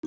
สว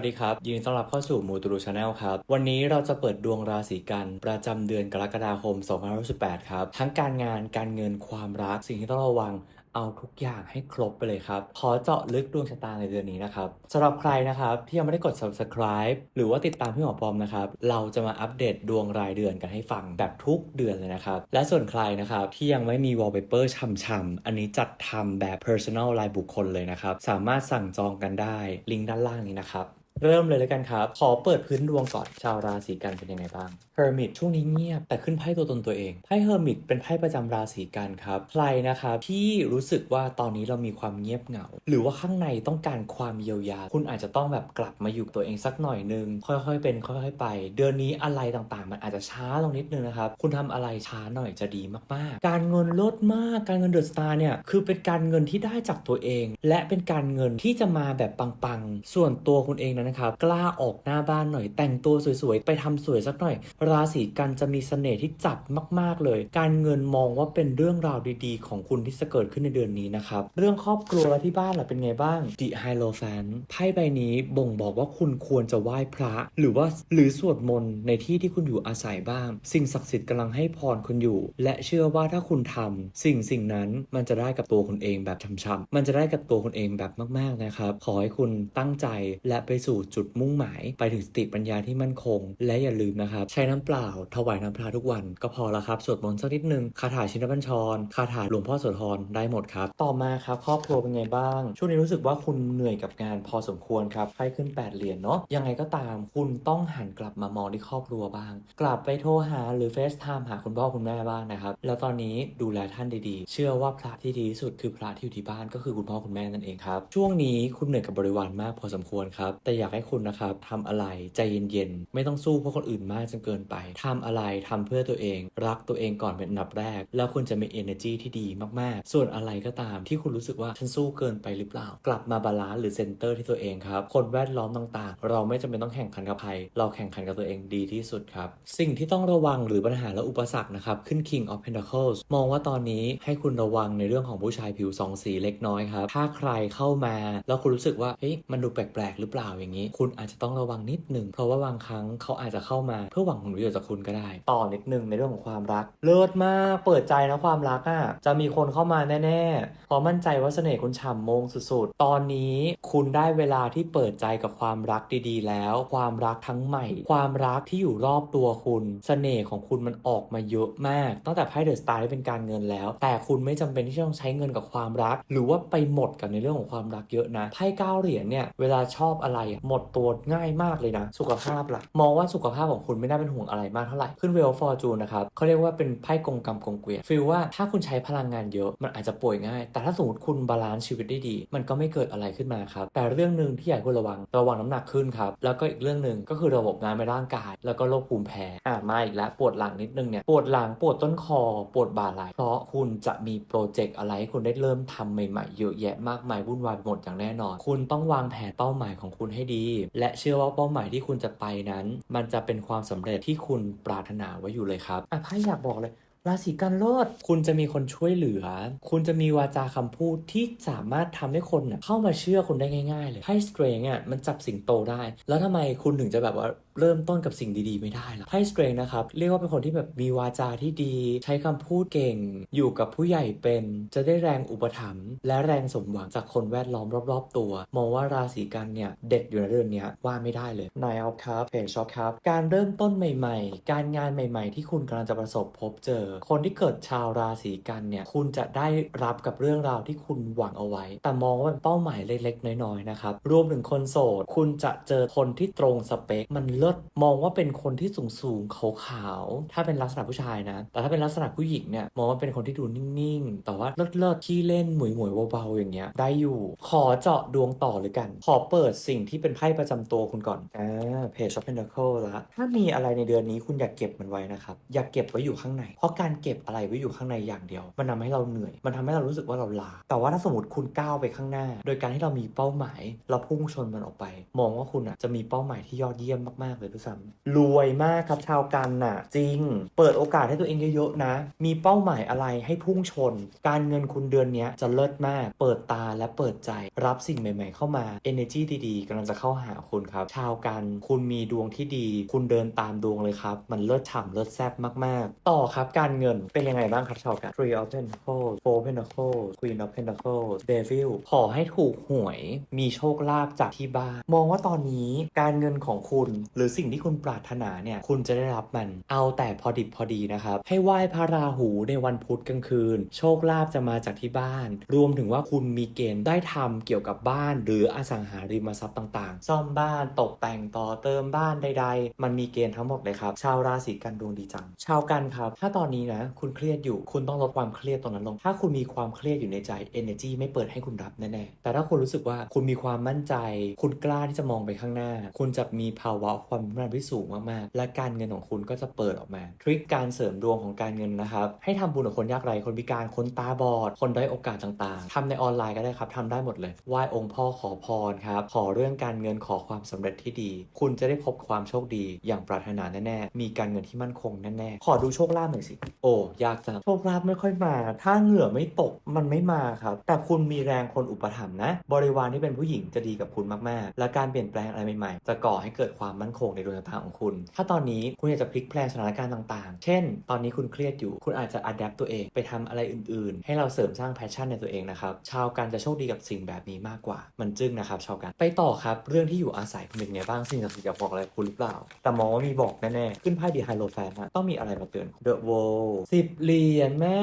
ัสดีครับ ยินดีต้อนรับเข้าสู่มูตูรูชาแนลครับ วันนี้เราจะเปิดดวงราศีกัน ประจำเดือนกรกฎาคม 2518ครับ ทั้งการงานการเงินความรักสิ่งที่ต้องระวัง เอาทุกอย่างให้ครบไปเลยครับ ขอเจาะลึกดวงชะตาในเดือนนี้นะครับสำหรับใครนะครับที่ยังไม่ได้กด subscribe หรือว่าติดตามพี่หมอปอมนะครับ เราจะมาอัปเดตดวงรายเดือนกันให้ฟังแบบทุกเดือนเลยนะครับ และส่วนใครนะครับที่ยังไม่มี wallpaper ช่ำๆอันนี้จัดทำแบบ personal รายบุคคลเลยนะครับ สามารถสั่งจองกันได้ ลิงก์ด้านล่างนี้นะครับ เริ่มเลยแล้วกันครับ ขอเปิดพื้นดวงก่อน ชาวราศีกันเป็นยังไงบ้าง Hermit ช่วงนี้เงียบแต่ขึ้นไพ่ตัวตนตัวเอง ไพ่ Hermit เป็นไพ่ประจำราศีกันครับ ใครนะครับที่รู้สึกว่าตอนนี้เรามีความเงียบเหงา หรือว่าข้างในต้องการความเยียวยา คุณอาจจะต้องแบบกลับมาอยู่ตัวเองสักหน่อยนึง ค่อยๆเป็น ค่อยๆไป เดือนนี้อะไรต่างๆ มันอาจจะช้าลงนิดนึงนะครับ คุณทำอะไรช้าหน่อยจะดีมากๆ การเงินลดมาก การเงินเดอะสตาร์เนี่ยคือเป็นการเงินที่ได้จากตัวเอง และเป็นการเงินที่จะมาแบบปังๆ ส่วนตัวคุณเองนั้นนะครับ กล้าออกหน้าบ้านหน่อย แต่งตัวสวยๆ ไปทำสวยสักหน่อย ราศีกันจะมีเสน่ห์ที่จัดมาก ๆเลย การเงินมองว่าเป็นเรื่องราวดีๆ ของคุณที่จะเกิดขึ้นในเดือนนี้นะครับ เรื่องครอบครัวและที่บ้านล่ะเป็นไงบ้าง The Hierophant ไพ่ใบนี้บ่งบอกว่าคุณควรจะไหว้พระ หรือว่าหรือสวดมนต์ในที่ที่คุณอยู่อาศัยบ้าง สิ่งศักดิ์สิทธิ์กำลังให้พรคุณอยู่ และเชื่อว่าถ้าคุณทำสิ่งสิ่งนั้นมันจะได้กับตัวคุณเองแบบช่ำๆมันจะได้กับตัวคุณเองแบบมากๆนะครับ ขอให้คุณตั้งใจและไปสู่จุดมุ่งหมาย ไปถึงสติปัญญาที่มั่นคง และอย่าลืมนะครับ ใช้น้ำเปล่า ถวายน้ำพระทุกวัน ก็พอละครับ สวดมนต์สักนิดนึงคาถาชินบัญชรคาถาหลวงพ่อโสธรได้หมดครับ ต่อมาครับครอบครัวเป็นไงบ้าง ช่วงนี้รู้สึกว่าคุณเหนื่อยกับงานพอสมควรครับไพ่ขึ้น 8 เหรียญเนาะยังไงก็ตามคุณต้องหันกลับมามองที่ครอบครัวบ้าง กลับไปโทรหาหรือเฟซไทม์หาคุณพ่อคุณแม่บ้างนะครับแล้วตอนนี้ดูแลท่านดีๆ เชื่อว่าพระที่ดีที่สุดคือพระที่อยู่ที่บ้านก็คือคุณพ่อคุณแม่นั่นเองครับช่วงนี้คุณเหนื่อยกับบริวารมากพอสมควรครับแต่อยากให้คุณนะครับทำอะไรใจเย็นๆ ไม่ต้องสู้เพื่อคนอื่นมากจนเกินไปทำอะไรทำเพื่อตัวเอง รักตัวเองก่อนเป็นอันดับแรก แล้วคุณจะมี energy ที่ดีมากๆ ส่วนอะไรก็ตามที่คุณรู้สึกว่าฉันสู้เกินไปหรือเปล่า กลับมาบาลานซ์หรือเซนเตอร์ที่ตัวเองครับ คนแวดล้อมต่างๆ เราไม่จำเป็นต้องแข่งขันกับใคร เราแข่งขันกับตัวเองดีที่สุดครับ สิ่งที่ต้องระวังหรือปัญหาและอุปสรรคนะครับ ขึ้น King of Pentacles มองว่าตอนนี้ให้คุณระวังในเรื่องของผู้ชายผิวสองสีเล็กน้อยครับ ถ้าใครเข้ามาแล้วคุณรู้สึกว่า เฮ้ย มันดูแปลกๆ หรือเปล่าอย่างนี้ คุณอาจจะต้องระวังนิดหนึ่งเพราะว่าบางครั้งเขาอาจจะเข้ามาเพื่อหวังผลประโยชน์จากคุณก็ได้ ต่อนิดนึงในเรื่องของความรัก เลิศมากเปิดใจนะความรักอะจะมีคนเข้ามาแน่ๆเพราะมั่นใจว่าเสน่ห์คุณฉ่ำมงสุดๆ ตอนนี้คุณได้เวลาที่เปิดใจกับความรักดีๆ แล้ว ความรักทั้งใหม่ ความรักที่อยู่รอบตัวคุณเสน่ห์ของคุณมันออกมาเยอะมาก ตั้งแต่ไพ่เดอะสตาร์เป็นการเงินแล้ว แต่คุณไม่จำเป็นที่จะต้องใช้เงินกับความรัก หรือว่าไปหมดกับในเรื่องของความรักเยอะนะไพ่เก้าเหรียญเนี่ยเวลาชอบอะไรอะหมดตัวง่ายมากเลยนะ สุขภาพล่ะ มองว่าสุขภาพของคุณไม่น่าเป็นห่วงอะไรมากเท่าไหร่ ขึ้นเวลฟอร์จูนนะครับเขาเรียกว่าเป็นไพ่กงกรรมกงเกวียนฟีลว่าถ้าคุณใช้พลังงานเยอะมันอาจจะป่วยง่าย แต่ถ้าสมมติคุณบาลานซ์ชีวิตได้ดี มันก็ไม่เกิดอะไรขึ้นมาครับ แต่เรื่องหนึ่งที่อยากให้คุณระวัง ระวังน้ำหนักขึ้นครับ แล้วก็อีกเรื่องหนึ่งก็คือระบบงานในร่างกาย แล้วก็โรคภูมิแพ้ อะมาอีกแล้วปวดหลังนิดนึงเนี่ย ปวดหลัง ปวดต้นคอ ปวดบ่าไหล่ เพราะคุณจะมีโปรเจกต์อะไรให้คุณได้เริ่มทำใหม่ๆเยอะแยะมากมายวุ่นวายไปหมดอย่างแน่นอน คุณต้องวางแผนเป้าหมายของคุณให้ดี และเชื่อว่าเป้าหมายที่คุณจะไปนั้น มันจะเป็นความสำเร็จที่คุณปรารถนาไว้อยู่เลยครับอะพ่อยากบอกเลยราศีกันโลด คุณจะมีคนช่วยเหลือ คุณจะมีวาจาคำพูดที่สามารถทำให้คนน่ะเข้ามาเชื่อคุณได้ง่าย ๆ เลยไพ่สเตรงอะมันจับสิงโตได้ แล้วทำไมคุณถึงจะแบบว่า เริ่มต้นกับสิ่งดีๆ ไม่ได้ล่ะไพ่สเตรงนะครับ เรียกว่าเป็นคนที่แบบมีวาจาที่ดี ใช้คำพูดเก่ง อยู่กับผู้ใหญ่เป็น จะได้แรงอุปถัมภ์และแรงสมหวังจากคนแวดล้อมรอบๆ ตัว มองว่าราศีกันเนี่ย เด็ดอยู่ในเรื่องเนี้ยว่าไม่ได้เลยนายออฟครับเพจช็อปครับ การเริ่มต้นใหม่ๆ การงานใหม่ๆ ที่คุณกำลังจะประสบพบเจอ คนที่เกิดชาวราศีกันเนี่ย คุณจะได้รับกับเรื่องราวที่คุณหวังเอาไว้ แต่มองว่าเป็นเป้าหมายเล็กๆ น้อยๆ นะครับ รวมถึงคนโสด คุณจะเจอคนที่ตรงสเปค มันเลิศมองว่าเป็นคนที่สูงสูงๆขาวๆถ้าเป็นลักษณะผู้ชายนะ แต่ถ้าเป็นลักษณะผู้หญิงเนี่ยมองว่าเป็นคนที่ดูนิ่งๆ แต่ว่าเลิศๆขี้เล่นหมวยหมวยเบาๆอย่างเงี้ยได้อยู่ ขอเจาะดวงต่อเลยกัน ขอเปิดสิ่งที่เป็นไพ่ประจำตัวคุณก่อนอ่าเพจช็อปเพนเดอร์เคิลละถ้ามีอะไรในเดือนนี้คุณอยากเก็บมันไว้นะครับอยากเก็บไว้อยู่ข้างใน เพราะการเก็บอะไรไว้อยู่ข้างในอย่างเดียว มันทำให้เราเหนื่อย มันทำให้เรารู้สึกว่าเราลา แต่ว่าถ้าสมมติคุณก้าวไปข้างหน้า โดยการที่เรามีเป้าหมาย เราพุ่งชนมันออกไป มองว่าคุณอะจะมีเป้าหมายที่ยอดเยี่ยมมากเลยด้วยซ้ำรวยมากครับชาวกันน่ะ จริง เปิดโอกาสให้ตัวเองเยอะๆนะ มีเป้าหมายอะไรให้พุ่งชน การเงินคุณเดือนนี้จะเลิศมาก เปิดตาและเปิดใจรับสิ่งใหม่ ๆ เข้ามา energy ดีๆกำลังจะเข้าหาคุณครับ ชาวกันคุณมีดวงที่ดี คุณเดินตามดวงเลยครับ มันเลิศฉ่ำเลิศแซ่บมากๆ ต่อครับการเงินเป็นยังไงบ้างครับชาวกัน Three of Pentacles Four of Pentacles Queen of Pentacles Devil ขอให้ถูกหวย มีโชคลาภจากที่บ้าน มองว่าตอนนี้การเงินของคุณรือสิ่งที่คุณปรารถนาเนี่ยคุณจะได้รับมัน เอาแต่พอดิบพอดีนะครับ ให้ไหว้พระราหูในวันพุธกลางคืน โชคลาภจะมาจากที่บ้าน รวมถึงว่าคุณมีเกณฑ์ได้ทำเกี่ยวกับบ้าน หรืออสังหาริมทรัพย์ต่างๆ ซ่อมบ้านตกแต่งต่อเติมบ้านใด ๆ มันมีเกณฑ์ทั้งหมดเลยครับ ชาวราศีกันดวงดีจัง ชาวกันครับ ถ้าตอนนี้นะคุณเครียดอยู่ คุณต้องลดความเครียดตรงนั้นลง ถ้าคุณมีความเครียดอยู่ในใจ energy ไม่เปิดให้คุณรับแน่ๆแต่ถ้าคุณรู้สึกว่าคุณมีความมั่นใจ คุณกล้าที่จะมองไปข้างหน้า คุณจะมีภาวะความมั่นที่สูงมากๆ และการเงินของคุณก็จะเปิดออกมา ทริคการเสริมดวงของการเงินนะครับ ให้ทำบุญกับคนยากไร้คนพิการคนตาบอด คนได้โอกาสต่างๆทำในออนไลน์ก็ได้ครับทำได้หมดเลยไหว้องค์พ่อขอพรครับขอเรื่องการเงินขอความสำเร็จที่ดี คุณจะได้พบความโชคดีอย่างปรารถนาแน่ๆมีการเงินที่มั่นคงแน่ๆขอดูโชคลาภหน่อยสิ โอ้ยากจังโชคลาภไม่ค่อยมา ถ้าเหงื่อไม่ตกมันไม่มาครับ แต่คุณมีแรงคนอุปถัมภ์นะ บริวารที่เป็นผู้หญิงจะดีกับคุณมากๆ และการเปลี่ยนแปลงอะไรใหม่ๆ จะก่อให้เกิดความมั่นคงในดวงชะตาของคุณ ถ้าตอนนี้คุณอยากจะพลิกแปลงสถานการณ์ต่างๆ เช่น ตอนนี้คุณเครียดอยู่ คุณอาจจะอัดแอปตัวเองไปทำอะไรอื่นๆ ให้เราเสริมสร้างแพชชั่นในตัวเองนะครับ ชาวกันจะโชคดีกับสิ่งแบบนี้มากกว่า มันจึ้งนะครับชาวกันไปต่อครับ เรื่องที่อยู่อาศัยคุณเป็นไงบ้างสิ่งศักดิ์สิทธิ์อยากบอกอะไรคุณหรือเปล่า แต่มองว่ามีบอกแน่ๆ ขึ้นไพ่ดีไฮโลแฟนฮะต้องมีอะไรมาเตือน The World สิบเหรียญแม่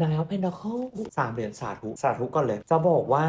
นายเอาเพนดาเคิลสามเหรียญสาธุสาธุก่อนเลย จะบอกว่า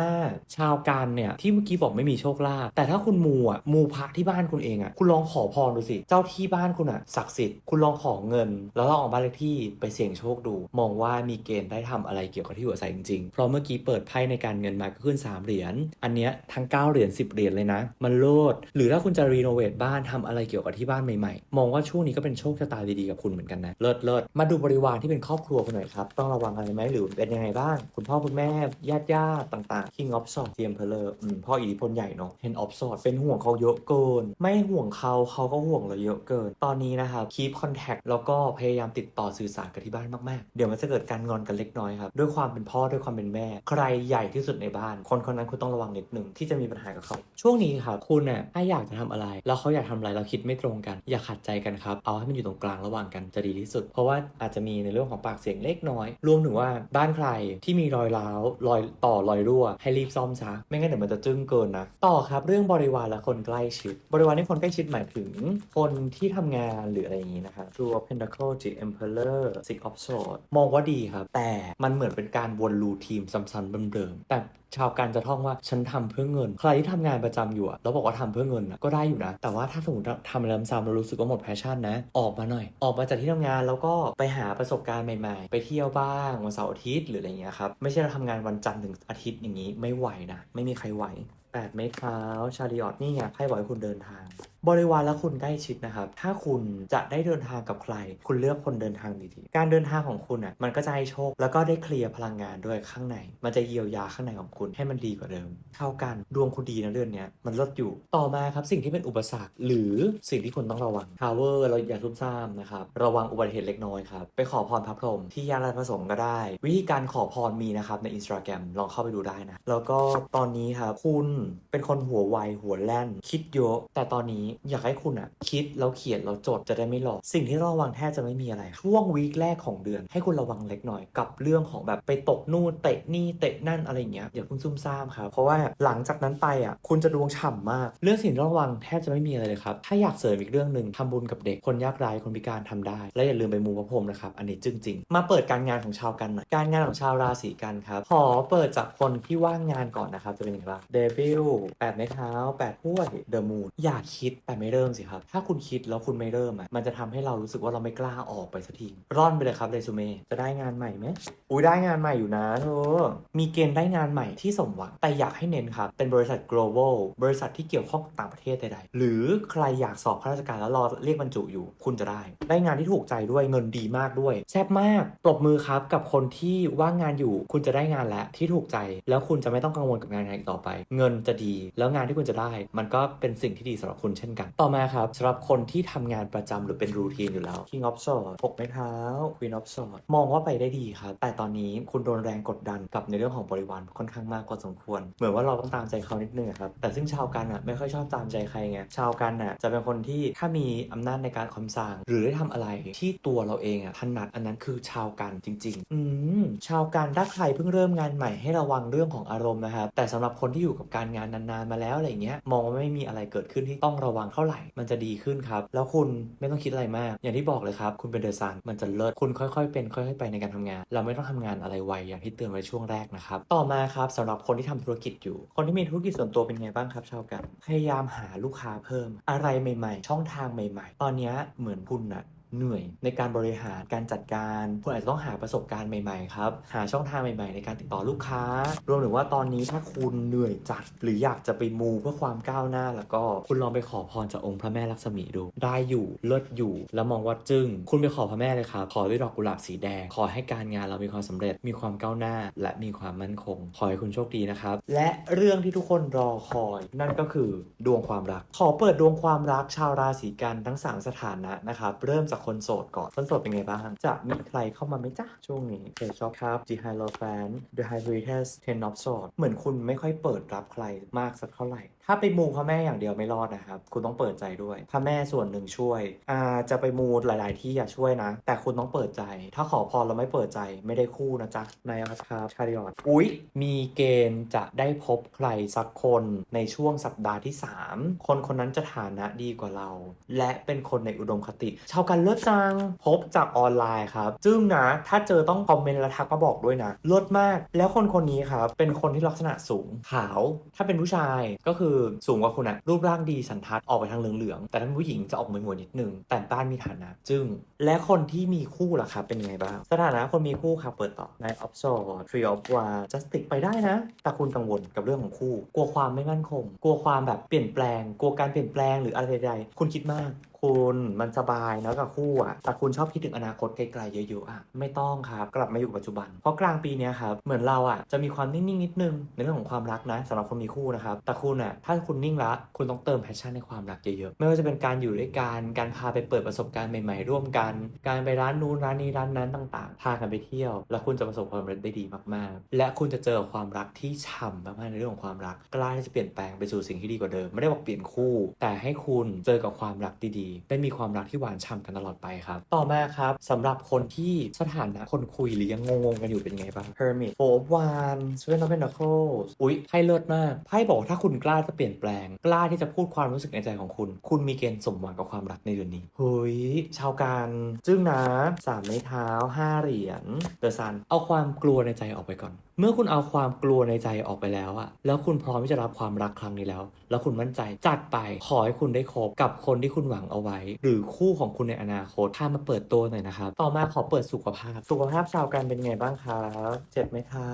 ชาวกันเนี่ยที่เมื่อกี้บอกไม่มีโชคลาภแต่ถ้าคุณมูอะมูพักที่บ้านคุณเองอะคุณลองขอพรดูสิ เจ้าที่บ้านคุณอะศักดิ์สิทธิ์ คุณลองขอเงิน แล้วลองเออกบ้านเลขที่ไปเสี่ยงโชคดู มองว่ามีเกณฑ์ได้ทำอะไรเกี่ยวกับที่อยู่อาศัยจริงๆ เพราะเมื่อกี้เปิดไพ่ในการเงินมาก็ขึ้น 3 เหรียญ อันเนี้ยทั้ง 9 เหรียญ 10 เหรียญเลยนะ มันโลด หรือถ้าคุณจะรีโนเวทบ้านทำอะไรเกี่ยวกับที่บ้านใหม่ๆ มองว่าช่วงนี้ก็เป็นโชคชะตาดีๆกับคุณเหมือนกันนะ เลิศเลิศมาดูบริวารที่เป็นครอบครัวกันหน่อยครับ ต้องระวังอะไรไหมหรือเป็นยังไงบ้าง คุณพ่อคุณแม่ญาติญาติต่างๆ King of Swords เทียมเพลออืมพ่ออิทธิพลใหญ่เนาะ Ten of Swords เป็นห่วงเขาเยอะเกิน ไม่ห่วงเขาเขาก็ห่วงเราเยอะเกิน ตอนนี้นะครับ keep contact แล้วก็พยายามติดต่อสื่อสารกับที่บ้านมากๆ เดี๋ยวมันจะเกิดการงอนกันเล็กน้อยครับ ด้วยความเป็นพ่อด้วยความเป็นแม่ ใครใหญ่ที่สุดในบ้าน คนคนนั้นคุณต้องระวังนิดหนึ่งที่จะมีปัญหากับเขา ช่วงนี้ครับคุณน่ะถ้าอยากจะทำอะไร แล้วเขาอยากทำอะไรเราคิดไม่ตรงกัน อย่าขัดใจกันครับเอาให้มันอยู่ตรงกลางระหว่างกันจะดีที่สุด เพราะว่าอาจจะมีในเรื่องของปากเสียงเล็กน้อย รวมถึงว่าบ้านใครที่มีรอยร้าวรอยต่อรอยรั่ว ให้รีบซ่อมซะไม่งั้นเดี๋ยวมันจะจึ้งเกินนะต่อครับ เรื่องบริวารและคนใกล้ชิด บริวารที่คนใกล้ชิดหมายถึงคนที่ทำงานหรืออะไรอย่างนี้นะครับ Two of Pentacles The Emperor Six of Swords มองว่าดีครับ แต่มันเหมือนเป็นการวนลูทีมซ้ำๆเดิมๆแต่ชาวการจะท่องว่าฉันทำเพื่อเงิน ใครที่ทำงานประจำอยู่อะแล้วบอกว่าทำเพื่อเงินอะก็ได้อยู่นะ แต่ว่าถ้าสมมติทำอะไรซ้ำเรารู้สึกว่าหมดแพชชั่นนะ ออกมาหน่อย ออกมาจากที่ทำงานแล้วก็ไปหาประสบการณ์ใหม่ๆ ไปเที่ยวบ้างวันเสาร์อาทิตย์หรืออะไรอย่างเงี้ยครับ ไม่ใช่เราทำงานวันจันทร์ถึงอาทิตย์อย่างนี้ไม่ไหวนะ ไม่มีใครไหวแปดไม้เท้าชาริออตนี่ไงไพ่บอกให้คุณเดินทาง บริวารและคุณใกล้ชิดนะครับ ถ้าคุณจะได้เดินทางกับใคร คุณเลือกคนเดินทางดีๆ การเดินทางของคุณอะ มันก็จะให้โชค แล้วก็ได้เคลียร์พลังงานด้วยข้างใน มันจะเยียวยาข้างในของคุณให้มันดีกว่าเดิม เท่ากัน ดวงคุณดีนะเดือนนี้มันลดอยู่ ต่อมาครับสิ่งที่เป็นอุปสรรค หรือสิ่งที่คุณต้องระวังทาวเวอร์เราอย่าซุ่มซ่ามนะครับ ระวังอุบัติเหตุเล็กน้อยครับ ไปขอพรพระพรหมที่ยาลาผสมก็ได้ วิธีการขอพรมีนะครับในอินสตาแกรมลองเข้าไปดูได้นะ แล้วก็ตอนนี้ครับคุณเป็นคนหัวไวหัวแล่น คิดเยอะ แต่ตอนนี้อยากให้คุณอะคิดแล้วเขียนแล้วจดจะได้ไม่หลอก สิ่งที่ระวังแทบจะไม่มีอะไร ช่วงวีคแรกของเดือน ให้คุณระวังเล็กหน่อยกับเรื่องของแบบไปตกนู่นเตะนี่เตะนั่นอะไรเงี้ยอย่าเพิ่งซุ่มซ่ามครับเพราะว่าหลังจากนั้นไปอะคุณจะดวงฉ่ำมาก เรื่องสิ่งที่ระวังแทบจะไม่มีอะไรเลยครับถ้าอยากเสริมอีกเรื่องหนึ่งทำบุญกับเด็กคนยากไร้คนพิการทำได้ และอย่าลืมไปมูพระพรหมนะครับอันนี้จึงจริงมาเปิดการงานของชาวกันหน่อยการงานของชาวราศีกันครับขอเปิดจากคนที่ว่างงานก่อนนะครับจะเป็นยังไงบ้างเดวิลแปดไม้เท้าแปดถ้วยเดอะมูนอย่าคิดแต่ไม่เริ่มสิครับ ถ้าคุณคิดแล้วคุณไม่เริ่มอะมันจะทำให้เรารู้สึกว่าเราไม่กล้าออกไปสักทีร่อนไปเลยครับเรซูเม่จะได้งานใหม่ไหมอุ้ยได้งานใหม่อยู่นะเธอมีเกณฑ์ได้งานใหม่ที่สมหวังแต่อยากให้เน้นครับ เป็นบริษัท global บริษัทที่เกี่ยวข้องกับต่างประเทศใดๆหรือใครอยากสอบข้าราชการแล้วรอเรียกบรรจุอยู่ คุณจะได้ ได้งานที่ถูกใจด้วยเงินดีมากด้วยแซ่บมากปรบมือครับกับคนที่ว่างงานอยู่ คุณจะได้งานแล้วที่ถูกใจ แล้วคุณจะไม่ต้องกังวลกับงานอีกต่อไป เงินจะดี แล้วงานที่คุณจะได้ มันก็เป็นสิ่งที่ดีสำหรับคุณเช่นกัน ต่อมาครับสำหรับคนที่ทำงานประจำหรือเป็นรูทีนอยู่แล้ว King of Swords หกไม้เท้า Queen of Swords มองว่าไปได้ดีครับ แต่ตอนนี้คุณโดนแรงกดดันกับในเรื่องของบริวารค่อนข้างมากพอสมควร เหมือนว่าเราต้องตามใจเขานิดนึงครับ แต่ซึ่งชาวกันอะไม่ค่อยชอบตามใจใครไง ชาวกันอะจะเป็นคนที่ถ้ามีอำนาจในการคำสั่ง หรือได้ทำอะไรที่ตัวเราเองอะถนัดอันนั้นคือชาวกันจริง ๆ อืมชาวกันถ้าใครเพิ่งเริ่มงานใหม่ให้ระวังเรื่องของอารมณ์นะครับแต่สำหรับคนที่อยู่กับการงานนานๆมาแล้วอะไรเงี้ยมองว่าไม่มีอะไรเกิดขึ้นที่ต้องระวังเท่าไหร่ มันจะดีขึ้นครับ แล้วคุณไม่ต้องคิดอะไรมาก อย่างที่บอกเลยครับ คุณเป็นเดอะซันมันจะเลิศคุณค่อยๆ เป็นค่อยๆไปในการทำงาน เราไม่ต้องทำงานอะไรไวอย่างที่เตือนไว้ช่วงแรกนะครับ ต่อมาครับสำหรับคนที่ทำธุรกิจอยู่ คนที่มีธุรกิจส่วนตัวเป็นไงบ้างครับชาวกัน พยายามหาลูกค้าเพิ่ม อะไรใหม่ ๆ ช่องทางใหม่ ๆ ตอนนี้เหมือนคุณนะ เหนื่อย ในการบริหารการจัดการคุณอาจจะต้องหาประสบการณ์ใหม่ๆครับหาช่องทางใหม่ๆ ในการติดต่อลูกค้า รวมถึงว่าตอนนี้ถ้าคุณเหนื่อยจัด หรืออยากจะไปมูเพื่อความก้าวหน้า แล้วก็คุณลองไปขอพรจากองค์พระแม่ลักษมีดู ได้อยู่เลิศอยู่ แล้วมองว่าจึ้งคุณไปขอพระแม่เลยครับขอด้วยดอกกุหลาบสีแดง ขอให้การงานเรามีความสำเร็จมีความก้าวหน้า และมีความมั่นคงขอให้คุณโชคดีนะครับและเรื่องที่ทุกคนรอคอย นั่นก็คือดวงความรัก ขอเปิดดวงความรักชาวราศีกันทั้ง 3 สถานะนะครับเริ่มจากคนโสดก่อน คนโสดเป็นไงบ้าง จะมีใครเข้ามาไหมจ๊ะ ช่วงนี้เ a ชอบครับ The High l o f a n The High r i t e s Ten of Swords เหมือนคุณไม่ค่อยเปิดรับใครมากสักเท่าไหร่ ถ้าไปมูพระแม่อย่างเดียวไม่รอดนะครับ คุณต้องเปิดใจด้วย พระแม่ส่วนหนึ่งช่วยอ่าจะไปมูหลาย ๆ ที่อยากช่วยนะ แต่คุณต้องเปิดใจ ถ้าขอพรเราไม่เปิดใจไม่ได้คู่นะจ๊ะนายอัครับชาริออตอุ๊ย มีเกณฑ์จะได้พบใครสักคนในช่วงสัปดาห์ที่ 3 คนคนนั้นจะฐานะดีกว่าเรา และเป็นคนในอุดมคติ ชาวกันเลิศจัง พบจากออนไลน์ครับจึงนะ ถ้าเจอต้องคอมเมนต์และทักมาบอกด้วยนะเลิศมาก แล้วคนคนนี้ครับเป็นคนที่ลักษณะสูงขาว ถ้าเป็นผู้ชายก็คือสูงกว่าคุณอะรูปร่างดีสันทัดออกไปทางเหลืองๆแต่ท่านผู้หญิงจะออกมวยๆนิดนึงแต่บ้านมีฐานะจึง และคนที่มีคู่ล่ะครับเป็นยังไงบ้างสถานะคนมีคู่ครับเปิดต่อ Nine of Swords Three of Wands Justice ไปได้นะ แต่คุณกังวลกับเรื่องของคู่ กลัวความไม่มั่นคง กลัวความแบบเปลี่ยนแปลง กลัวการเปลี่ยนแปลงหรืออะไรใดๆคุณคิดมาก คุณมันสบายนะกับคู่อะแต่คุณชอบคิดถึงอนาคตไกลๆเยอะๆอะไม่ต้องครับกลับมาอยู่ปัจจุบัน เพราะกลางปีเนี้ยครับเหมือนเราอะจะมีความนิ่งๆนิดนึงในเรื่องของความรักนะสำหรับคนมีคู่นะครับแต่คุณอะถ้าคุณนิ่งละคุณต้องเติมแพชชั่นในความรักเยอะๆไม่ว่าจะเป็นการอยู่ด้วยกันการพาไปเปิดประสบการณ์ใหม่ๆ ร่วมกัน การไปร้านนู้นร้านนี้ร้านนั้นต่างๆพากันไปเที่ยว แล้วคุณจะประสบความสำเร็จได้ดีมากๆ และคุณจะเจอความรักที่ฉ่ำมากๆในเรื่องของความรักกล้าที่จะเปลี่ยนแปลงไปสู่สิ่งที่ดีกว่าเดิม ไม่ได้บอกเปลี่ยนคู่ แต่ให้คุณเจอกับความรักดีได้มีความรักที่หวานฉ่ำกันตลอดไปครับ ต่อมาครับสำหรับคนที่สถานะคนคุยหรือยังงงๆกันอยู่เป็นไงบ้าง Hermit Four of Wands Seven of Pentacles อุ๊ยไพ่เลิศมากไพ่บอกว่าถ้าคุณกล้าจะเปลี่ยนแปลง กล้าที่จะพูดความรู้สึกในใจของคุณ คุณมีเกณฑ์สมหวังกับความรักในเดือนนี้เฮ้ยชาวกันจึ้งนะสามไม้เท้าห้าเหรียญเดอะซันเอาความกลัวในใจออกไปก่อนเมื่อคุณเอาความกลัวในใจออกไปแล้วอะแล้วคุณพร้อมที่จะรับความรักครั้งนี้แล้ว แล้วคุณมั่นใจจัดไปขอให้คุณได้คบกับคนที่คุณหวังเอาไว้ หรือคู่ของคุณในอนาคตถ้ามาเปิดตัวหน่อยนะครับ ต่อมาขอเปิดสุขภาพ สุขภาพชาวกันเป็นไงบ้างครับเจ็บไหมเท้า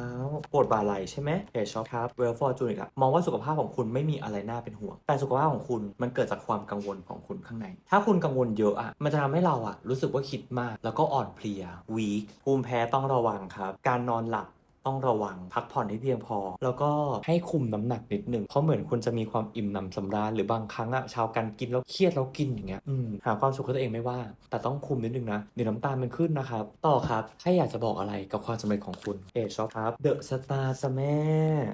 ปวดบ่าไหล่ใช่ไหมเอชอครับเวลฟอร์จูนอีกล้วมองว่าสุขภาพของคุณไม่มีอะไรน่าเป็นห่วง แต่สุขภาพของคุณมันเกิดจากความกังวลของคุณข้างใน ถ้าคุณกังวลเยอะอะมันจะทำให้เราอะรู้สึกว่าคิดมาก แล้วก็อ่อนเพลียวีคภูมิแพ้ต้องระวังครับ การนอนหลับ ต้องระวังพักผ่อนให้เพียงพอ แล้วก็ให้คุมน้ำหนักนิดหนึ่งเพราะเหมือนคุณจะมีความอิ่มหนำสำราญหรือบางครั้งอะชาวกันกินแล้วเครียดแล้วกินอย่างเงี้ยหาความสุขให้ตัวเองไม่ว่า แต่ต้องคุมนิดนึงนะเดี๋ยวน้ำตาลมันขึ้นนะครับ ต่อครับถ้าอยากจะบอกอะไรกับความสำเร็จของคุณเอชอครับเดอะสตาร์จะแม่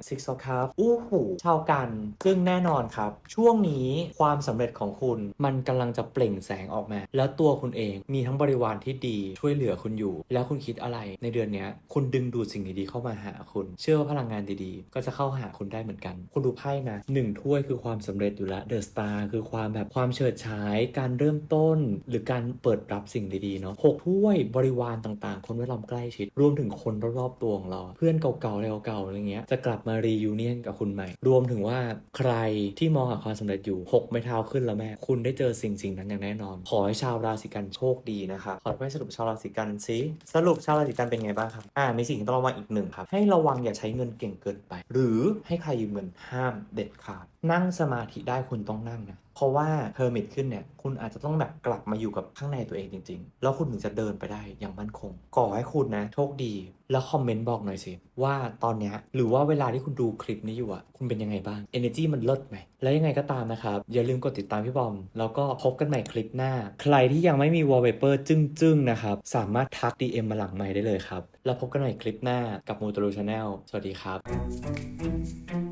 ซิกซอครับอู้หูชาวกันซึ่งแน่นอนครับ ช่วงนี้ความสำเร็จของคุณ มันกำลังจะเปล่งแสงออกมา แล้วตัวคุณเองมีทั้งบริวารที่ดีช่วยเหลือคุณอยู่ แล้วคุณคิดอะไรในเดือนนี้คุณดึงดูดสิ่งดีๆเข้ามาหาคุณ เชื่อว่าพลังงานดีๆ ก็จะเข้าหาคุณได้เหมือนกัน คุณดูไพ่นะหนึ่งถ้วยคือความสำเร็จอยู่แล้วเดอะสตาร์คือความแบบความเฉิดฉาย การเริ่มต้น หรือการเปิดรับสิ่งดีๆเนาะหกถ้วยบริวารต่างๆ คนแวดล้อมใกล้ชิด รวมถึงคนรอบๆตัวของเรา เพื่อนเก่าๆอะไรเก่าๆอะไรเงี้ยจะกลับมารียูเนียนกับคุณใหม่ รวมถึงว่าใครที่มองหาความสำเร็จอยู่หกไม้เท้าขึ้นแล้วแม่ คุณได้เจอสิ่งสิ่งนั้นอย่างแน่นอน ขอให้ชาวราศีกันโชคดีนะคะขอให้สรุปชาวราศีกันสิสรุปชาวราศีกันเป็นไงบ้างครับอ่ามีสิ่งที่ต้องระวังอีกหนึ่งครับให้ระวังอย่าใช้เงินเก่งเกินไป หรือให้ใครยืมเงินห้ามเด็ดขาด นั่งสมาธิได้คุณต้องนั่งนะ เพราะว่าเฮอร์มิตขึ้นเนี่ยคุณอาจจะต้องแบบกลับมาอยู่กับข้างในตัวเองจริง ๆ แล้วคุณถึงจะเดินไปได้อย่างมั่นคงก่อให้คุณนะโชคดี แล้วคอมเมนต์บอกหน่อยสิ ว่าตอนเนี้ยหรือว่าเวลาที่คุณดูคลิปนี้อยู่อะคุณเป็นยังไงบ้าง Energy มันเลิศไหม แล้วยังไงก็ตามนะครับ อย่าลืมกดติดตามพี่บอม แล้วก็พบกันใหม่คลิปหน้า ใครที่ยังไม่มี wallpaper จึ้งๆนะครับสามารถทัก DM มาหลังไมค์ได้เลยครับแล้วพบกันใหม่คลิปหน้ากับ m o t o r o Channel สวัสดีครับ